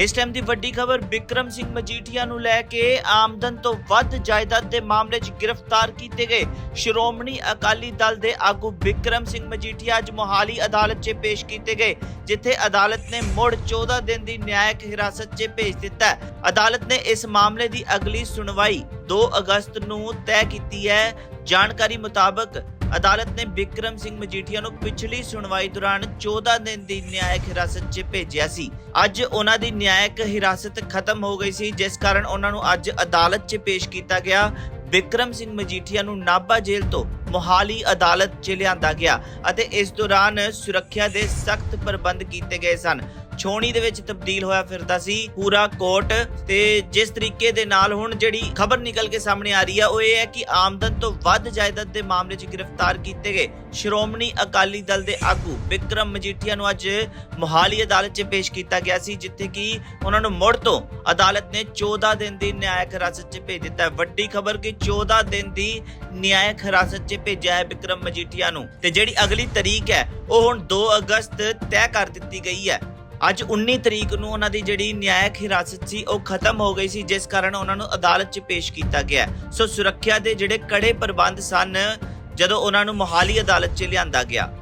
ਇਸ ਟਾਈਮ ਦੀ ਵੱਡੀ ਖਬਰ ਵਿਕਰਮ ਸਿੰਘ ਮਜੀਠੀਆ ਨੂੰ ਲੈ ਕੇ ਆਮਦਨ ਤੋਂ ਵੱਧ ਜਾਇਦਾਦ ਦੇ ਮਾਮਲੇ 'ਚ ਗ੍ਰਿਫਤਾਰ ਕੀਤੇ ਗਏ। ਸ਼੍ਰੋਮਣੀ ਅਕਾਲੀ ਦਲ ਦੇ ਆਗੂ ਵਿਕਰਮ ਸਿੰਘ ਮਜੀਠੀਆ ਅੱਜ ਮੋਹਾਲੀ ਅਦਾਲਤ 'ਚ ਪੇਸ਼ ਕੀਤੇ ਗਏ, ਜਿੱਥੇ ਅਦਾਲਤ ਨੇ ਮੁੜ 14 ਦਿਨ ਦੀ ਨਿਆਇਕ ਹਿਰਾਸਤ 'ਚ ਭੇਜ ਦਿੱਤਾ ਅਦਾਲਤ ਨੇ ਇਸ ਮਾਮਲੇ ਦੀ ਅਗਲੀ ਸੁਣਵਾਈ 2 ਅਗਸਤ ਨੂੰ ਤੈਅ ਕੀਤੀ ਹੈ। ਜਾਣਕਾਰੀ ਮੁਤਾਬਕ ਅਦਾਲਤ ਨੇ ਵਿਕਰਮ ਸਿੰਘ ਮਜੀਠੀਆ ਨੂੰ ਪਿਛਲੀ ਸੁਣਵਾਈ ਦੌਰਾਨ 14 ਦਿਨ ਦੀ ਨਿਆਇਕ ਹਿਰਾਸਤ 'ਚ ਭੇਜਿਆ ਸੀ। ਅੱਜ ਉਹਨਾਂ ਦੀ ਨਿਆਇਕ ਹਿਰਾਸਤ ਖਤਮ ਹੋ ਗਈ ਸੀ, ਜਿਸ ਕਾਰਨ ਉਹਨਾਂ ਨੂੰ ਅੱਜ ਅਦਾਲਤ 'ਚ ਪੇਸ਼ ਕੀਤਾ ਗਿਆ। ਵਿਕਰਮ ਸਿੰਘ ਮਜੀਠੀਆ ਨੂੰ ਨਾਭਾ ਜੇਲ੍ਹ ਤੋਂ ਮੋਹਾਲੀ ਅਦਾਲਤ 'ਚ ਲਿਆਂਦਾ ਗਿਆ ਅਤੇ ਇਸ ਦੌਰਾਨ ਸੁਰੱਖਿਆ ਦੇ ਸਖਤ ਪ੍ਰਬੰਧ ਕੀਤੇ ਗਏ ਸਨ। ਛੋਣੀ ਦੇ ਵਿੱਚ ਤਬਦੀਲ ਹੋਇਆ ਫਿਰਦਾ ਸੀ, ਪੂਰਾ ਕੋਰਟ ਤੇ ਜਿਸ ਤਰੀਕੇ ਦੇ ਨਾਲ ਹੁਣ ਜਿਹੜੀ ਖਬਰ ਨਿਕਲ ਕੇ ਸਾਹਮਣੇ ਆ ਰਹੀ ਹੈ ਉਹ ਇਹ ਹੈ ਕਿ ਆਮਦਨ ਤੋਂ ਵੱਧ ਜਾਇਦਾਦ ਦੇ ਮਾਮਲੇ 'ਚ ਗ੍ਰਿਫਤਾਰ ਕੀਤੇ ਗਏ ਸ਼੍ਰੋਮਣੀ ਅਕਾਲੀ ਦਲ ਦੇ ਆਗੂ ਵਿਕਰਮ ਮਜੀਠੀਆ ਨੂੰ ਅੱਜ ਮੋਹਾਲੀ ਅਦਾਲਤ 'ਚ ਪੇਸ਼ ਕੀਤਾ ਗਿਆ ਸੀ, ਜਿੱਥੇ ਕਿ ਉਹਨਾਂ ਨੂੰ ਮੁੜ ਤੋਂ ਅਦਾਲਤ ਨੇ 14 ਦਿਨ ਦੀ ਨਿਆਇਕ ਹਿਰਾਸਤ 'ਚ ਭੇਜ ਦਿੱਤਾ ਹੈ। ਵੱਡੀ ਖਬਰ ਕਿ 14 ਦਿਨ ਦੀ ਨਿਆਇਕ ਹਿਰਾਸਤ 'ਚ ਭੇਜਿਆ ਹੈ ਵਿਕਰਮ ਮਜੀਠੀਆ ਨੂੰ ਤੇ ਜਿਹੜੀ ਅਗਲੀ ਤਰੀਕ ਹੈ, ਉਹ ਹੁਣ 2 ਅਗਸਤ ਤੈਅ ਕਰ ਦਿੱਤੀ ਗਈ ਹੈ। ਅੱਜ 19 ਤਰੀਕ ਨੂੰ ਉਹਨਾਂ ਦੀ ਜਿਹੜੀ ਨਿਆਇਕ ਹਿਰਾਸਤ ਸੀ, ਉਹ ਖਤਮ ਹੋ ਗਈ ਸੀ, ਜਿਸ ਕਾਰਨ ਉਹਨਾਂ ਨੂੰ ਅਦਾਲਤ 'ਚ ਪੇਸ਼ ਕੀਤਾ ਗਿਆ ਸੋ ਸੁਰੱਖਿਆ ਦੇ ਜਿਹੜੇ ਕੜੇ ਪ੍ਰਬੰਧ ਸਨ, ਜਦੋਂ ਉਹਨਾਂ ਨੂੰ ਮੋਹਾਲੀ ਅਦਾਲਤ 'ਚ ਲਿਆਂਦਾ ਗਿਆ।